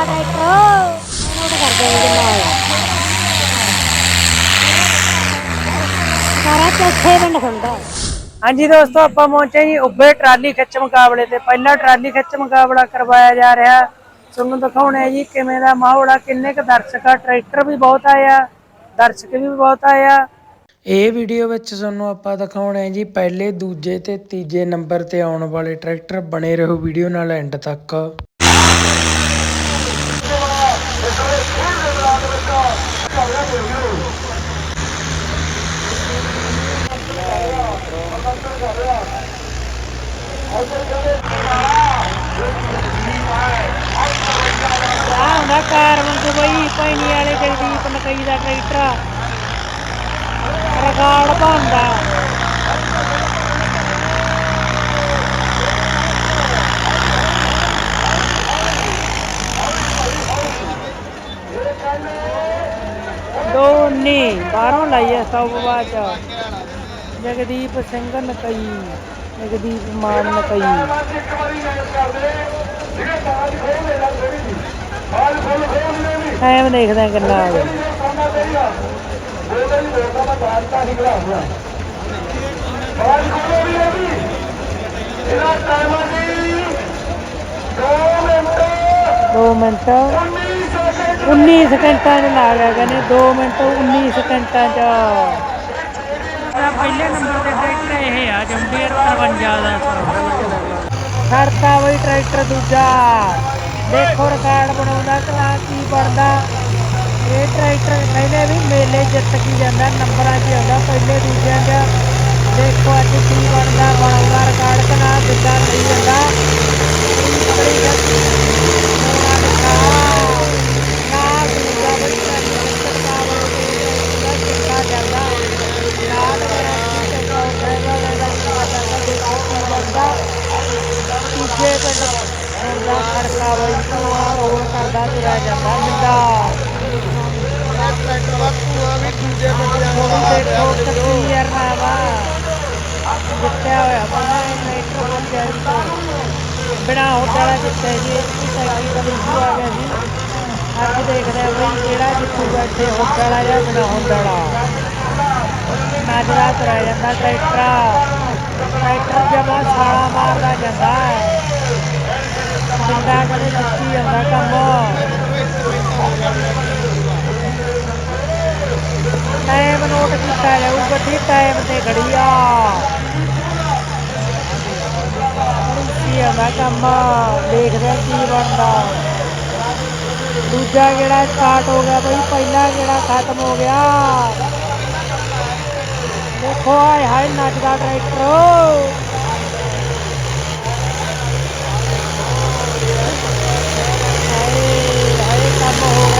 ਨੱਚਦਾ tractor note ਕਰਦੇ ਜਿੰਨਾ ਸਾਰਾ ਚੌਥੇ ਪਿੰਡ ਖੁੰਦਾ ਹਾਂਜੀ ਦੋਸਤੋ, ਆਪਾਂ ਪਹੁੰਚੇ ਜੀ ਉੱਬੇ ਟਰਾਲੀ ਖਿੱਚ ਮੁਕਾਬਲੇ ਤੇ। ਪਹਿਲਾ ਟਰਾਲੀ ਖਿੱਚ ਮੁਕਾਬਲਾ ਕਰਵਾਇਆ ਜਾ ਰਿਹਾ। ਤੁਹਾਨੂੰ ਦਿਖਾਉਣੇ ਜੀ ਕਿਵੇਂ ਦਾ ਮਾਹੌਲ ਆ, ਕਿੰਨੇ ਕੁ ਦਰਸ਼ਕ ਆ, ਟਰੈਕਟਰ ਵੀ ਬਹੁਤ ਆਇਆ ਦਰਸ਼ਕ ਵੀ ਬਹੁਤ ਆਇਆ ਇਹ ਵੀਡੀਓ ਵਿੱਚ ਤੁਹਾਨੂੰ ਆਪਾਂ ਦਿਖਾਉਣੇ ਜੀ ਪਹਿਲੇ, ਦੂਜੇ ਤੇ ਤੀਜੇ ਨੰਬਰ ਤੇ ਆਉਣ ਵਾਲੇ ਟਰੈਕਟਰ ਬਣੇ ਰਹੋ ਵੀਡੀਓ ਨਾਲ ਐਂਡ ਤੱਕ ਆ ਹੁੰਦਾ ਕਾਰ ਵਾਂਗੂ ਬਈ ਪੈਣੀ ਵਾਲੇ ਜਗਦੀਪ ਮਕਈ ਦਾ ਟਰੈਕਟਰ ਰਿਕਾਰਡ ਬਣਦਾ। ਦੋ ਬਾਹਰੋਂ ਲਾਈਏ ਐ ਸੌ ਬਾਅਦ। ਜਗਦੀਪ ਸਿੰਘ ਨਕਈ, ਜਗਦੀਪ ਮਾਨ ਨਕਈ। ਐਵੇਂ ਦੇਖਦਾ ਕਿੰਨਾ ਆ ਗਿਆ ਦੋ ਮਿੰਟ। 19 ਸਕਿੰਟਾਂ ਚ ਲਾ ਗਿਆ ਕਹਿੰਦੇ 2 ਮਿੰਟ 19 ਸਕਿੰਟਾਂ ਚ। ਪਹਿਲੇ ਨੰਬਰ ਤੇ ਟਰੈਕਟਰ ਇਹ ਆ ਜੰਬੀਰ 53 ਦਾ। ਖੜਤਾ ਬਈ ਟਰੈਕਟਰ ਦੂਜਾ। ਦੇਖੋ ਰਿਕਾਰਡ ਬਣਾਉਂਦਾ ਕਲਾ ਕੀ ਬਣਦਾ। ਇਹ ਟਰੈਕਟਰ ਕਹਿੰਦੇ ਵੀ ਮੇਲੇ ਜਿੱਤ ਕੀ ਜਾਂਦਾ ਨੰਬਰਾਂ 'ਚ ਆਉਂਦਾ ਪਹਿਲੇ ਦੂਜਿਆਂ 'ਚ ਦੇਖੋ ਅੱਜ ਕੀ ਬਣਦਾ ਬਣਾਉਂਦਾ ਰਿਕਾਰਡ ਕਿ ਨਾ ਜਿੱਦਾਂ ਨਹੀਂ ਜਾਂਦਾ ਬੜੀ ਗੱਡੀ ਸੋਨਾ ਲਿਖਾ ਨਾ ਦੂਜਾ ਬਈ ਸਰਕਾਰ ਦਾ ਕਿੱਥਾ ਜਾਂਦਾ ਨਾਲ ਮੇਰਾ ਕੀ ਕਹਿੰਦਾ ਉਹਦਾ ਦਾ ਦੇਖੋ ਕੀ ਬਣਦਾ ਤੀਜੇ ਪਿੰਡ ਹੁੰਦਾ ਖੜਕਾ ਬਈ ਧੂਆ ਰੋਲ ਕਰਦਾ ਤੁਰਿਆ ਜਾਂਦਾ ਮਿੰਦਾ ਟਰੈਕਟਰ ਦਾ ਧੂਆ ਵੀ ਦੂਜੇ ਉਹ ਨੂੰ ਵੀ ਦੇਖੋ ਕੱਤੀ ਯਾਰ ਨਾ ਵਾ। ਜਿੱਤਿਆ ਹੋਇਆ ਬੰਦਾ ਇਹ ਟਰੈਕਟਰ ਪੰਚਾਇਤ ਤੋਂ। ਬਿਨਾ ਹੋਟਲਾ ਜਿੱਤੇ ਜੀ ਇਸ ਸਾਈਕਲ ਦਾ ਇਸ਼ੂ ਆ ਗਿਆ ਸੀ ਅੱਜ ਦੇਖਦੇ ਆ ਬਈ ਕਿਹੜਾ ਜਿੱਤੂਗਾ ਇੱਥੇ ਹੋਟਲਾ ਜਾਂ ਬਿਨਾ ਹੋਟਲਾ ਨਜ਼ਰਾ ਤੁਰਿਆ ਜਾਂਦਾ ਟਰੈਕਟਰ। ਟਰੈਕਟਰ ਜਮਾ ਛਾਲਾ ਮਾਰਦਾ ਜਾਂਦਾ। ਹੈ ਜਿੰਦਾ ਕਦੇ ਨੱਚੀ ਜਾਂਦਾ ਕੰਮ। नोट की टायर ऊपर ठीक टायर पे घड़िया। मैं कम देख रहा की बनता दूजा गेड़ा स्टार्ट हो गया भाई, पहला गेड़ा खत्म हो गया। देखो आए हाय नाचदा ट्रैक्टर come on.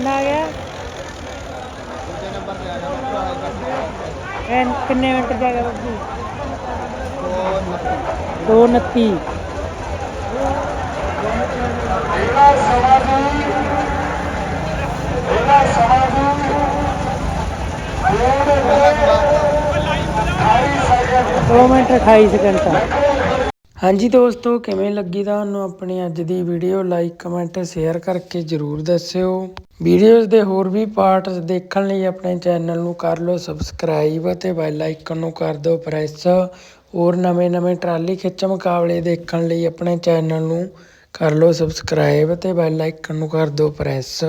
बंदा आ गया। कितने मिनट जाएगा बब्बी दो नत्ती। दो मिनट अठाईस सेकंड ਹਾਂਜੀ ਦੋਸਤੋ, ਕਿਵੇਂ ਲੱਗੀ ਤੁਹਾਨੂੰ ਆਪਣੀ ਅੱਜ ਦੀ ਵੀਡੀਓ ਲਾਈਕ ਕਮੈਂਟ ਸ਼ੇਅਰ ਕਰਕੇ ਜਰੂਰ ਦੱਸਿਓ। ਵੀਡੀਓਜ਼ ਦੇ ਹੋਰ ਵੀ ਪਾਰਟਸ ਦੇਖਣ ਲਈ ਆਪਣੇ ਚੈਨਲ ਨੂੰ ਕਰ ਲਓ ਸਬਸਕ੍ਰਾਈਬ ਅਤੇ ਬੈਲ ਆਈਕਨ ਨੂੰ ਕਰ ਦਿਓ ਪ੍ਰੈਸ ਹੋਰ ਨਵੇਂ-ਨਵੇਂ ਟਰਾਲੀ ਖਿੱਚ ਮੁਕਾਬਲੇ ਦੇਖਣ ਲਈ ਆਪਣੇ ਚੈਨਲ ਨੂੰ ਕਰ ਲਓ ਸਬਸਕ੍ਰਾਈਬ ਅਤੇ ਬੈਲ ਆਈਕਨ ਨੂੰ ਕਰ ਦਿਓ ਪ੍ਰੈਸ